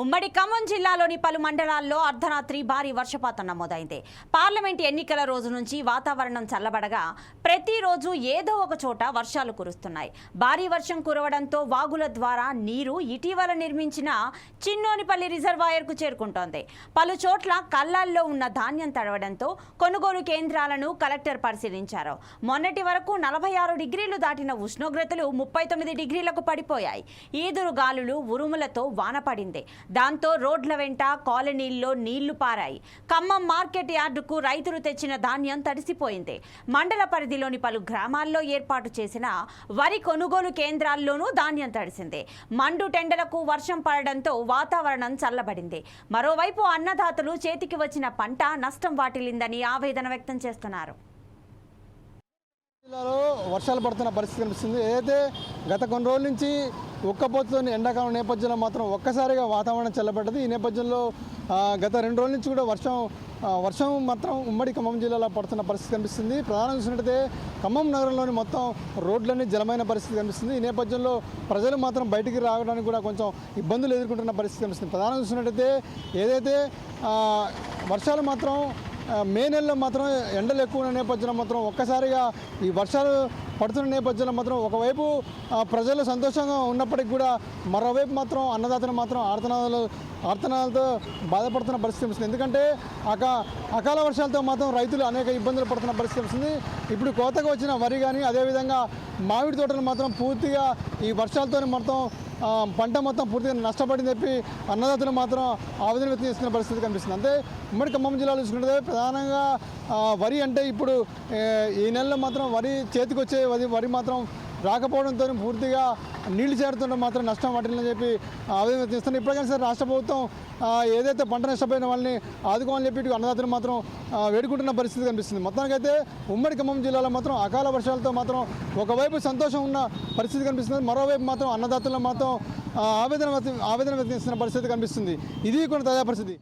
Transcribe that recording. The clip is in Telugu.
ఉమ్మడి ఖమ్మం జిల్లాలోని పలు మండలాల్లో అర్ధరాత్రి భారీ వర్షపాతం నమోదైంది. పార్లమెంట్ ఎన్నికల రోజు నుంచి వాతావరణం చల్లబడగా ప్రతిరోజు ఏదో ఒక చోట వర్షాలు కురుస్తున్నాయి. భారీ వర్షం కురవడంతో వాగుల ద్వారా నీరు ఇటీవల నిర్మించిన చిన్నోనిపల్లి రిజర్వాయర్కు చేరుకుంటోంది. పలు చోట్ల కళ్ళాల్లో ఉన్న ధాన్యం తడవడంతో కొనుగోలు కేంద్రాలను కలెక్టర్ పరిశీలించారు. మొన్నటి వరకు నలభై ఆరు డిగ్రీలు దాటిన ఉష్ణోగ్రతలు ముప్పై తొమ్మిది డిగ్రీలకు పడిపోయాయి. ఈదురు గాలులు ఉరుములతో వాన పడింది. దాంతో రోడ్ల వెంట కాలనీల్లో నీళ్ళు పారాయి. ఖమ్మం మార్కెట్ యార్డుకు రైతులు తెచ్చిన ధాన్యం తడిసిపోయింది. మండల పరిధిలోని పలు గ్రామాల్లో ఏర్పాటు చేసిన వరి కొనుగోలు కేంద్రాల్లోనూ ధాన్యం తడిసింది. మండు టెండలకు వర్షం పడడంతో వాతావరణం చల్లబడింది. మరోవైపు అన్నదాతలు చేతికి వచ్చిన పంట నష్టం వాటిల్లిందని ఆవేదన వ్యక్తం చేస్తున్నారు. జిల్లాలో వర్షాలు పడుతున్న పరిస్థితి కనిపిస్తుంది. ఏదైతే గత కొన్ని రోజుల నుంచి ఉక్కపోతలోని ఎండాకాలం నేపథ్యంలో మాత్రం ఒక్కసారిగా వాతావరణం చల్లబడ్డది. ఈ నేపథ్యంలో గత రెండు రోజుల నుంచి కూడా వర్షం వర్షం మాత్రం ఉమ్మడి ఖమ్మం జిల్లాలో పడుతున్న పరిస్థితి కనిపిస్తుంది. ప్రధానంగా చూసినట్టయితే ఖమ్మం నగరంలోని మొత్తం రోడ్లన్నీ జలమైన పరిస్థితి కనిపిస్తుంది. ఈ నేపథ్యంలో ప్రజలు మాత్రం బయటికి రావడానికి కూడా కొంచెం ఇబ్బందులు ఎదుర్కొంటున్న పరిస్థితి కనిపిస్తుంది. ప్రధానంగా చూసినట్టయితే ఏదైతే వర్షాలు మాత్రం మే నెలలో మాత్రం ఎండలు ఎక్కువ ఉన్న నేపథ్యంలో మాత్రం ఒక్కసారిగా ఈ వర్షాలు పడుతున్న నేపథ్యంలో మాత్రం ఒకవైపు ప్రజలు సంతోషంగా ఉన్నప్పటికీ కూడా మరోవైపు మాత్రం అన్నదాతలు మాత్రం ఆర్తనాదాలు ఆర్తనాలతో బాధపడుతున్న పరిస్థితి వస్తుంది. ఎందుకంటే అక అకాల వర్షాలతో మాత్రం రైతులు అనేక ఇబ్బందులు పడుతున్న పరిస్థితి వస్తుంది. ఇప్పుడు కోతకు వచ్చిన వరి కానీ అదేవిధంగా మామిడి తోటలు మాత్రం పూర్తిగా ఈ వర్షాలతో మొత్తం పంట మొత్తం పూర్తిగా నష్టపడింది చెప్పి అన్నదాతలు మాత్రం ఆవేదన వ్యక్తం చేస్తున్న పరిస్థితి కనిపిస్తుంది. అంతే ఉమ్మడి ఖమ్మం జిల్లాలో చూసుకుంటే ప్రధానంగా వరి అంటే ఇప్పుడు ఈ నెలలో మాత్రం వరి చేతికి వచ్చే వరి వరి మాత్రం రాకపోవడంతో పూర్తిగా నీళ్ళు చేరుతుంటే మాత్రం నష్టం పట్టిందని చెప్పి ఆవేదన వ్యక్తం ఇప్పటికైనా సరే రాష్ట్ర ప్రభుత్వం ఏదైతే పంట నష్టపోయిన వాళ్ళని ఆదుకోవాలని చెప్పి అన్నదాతలు మాత్రం వేడుకుంటున్న పరిస్థితి కనిపిస్తుంది. మొత్తానికైతే ఉమ్మడి ఖమ్మం జిల్లాలో మాత్రం అకాల వర్షాలతో మాత్రం ఒకవైపు సంతోషం ఉన్న పరిస్థితి కనిపిస్తుంది. మరోవైపు మాత్రం అన్నదాతలు మాత్రం ఆవేదన ఆవేదన వ్యక్తిస్తున్న పరిస్థితి కనిపిస్తుంది. ఇది కొన్ని తాజా పరిస్థితి.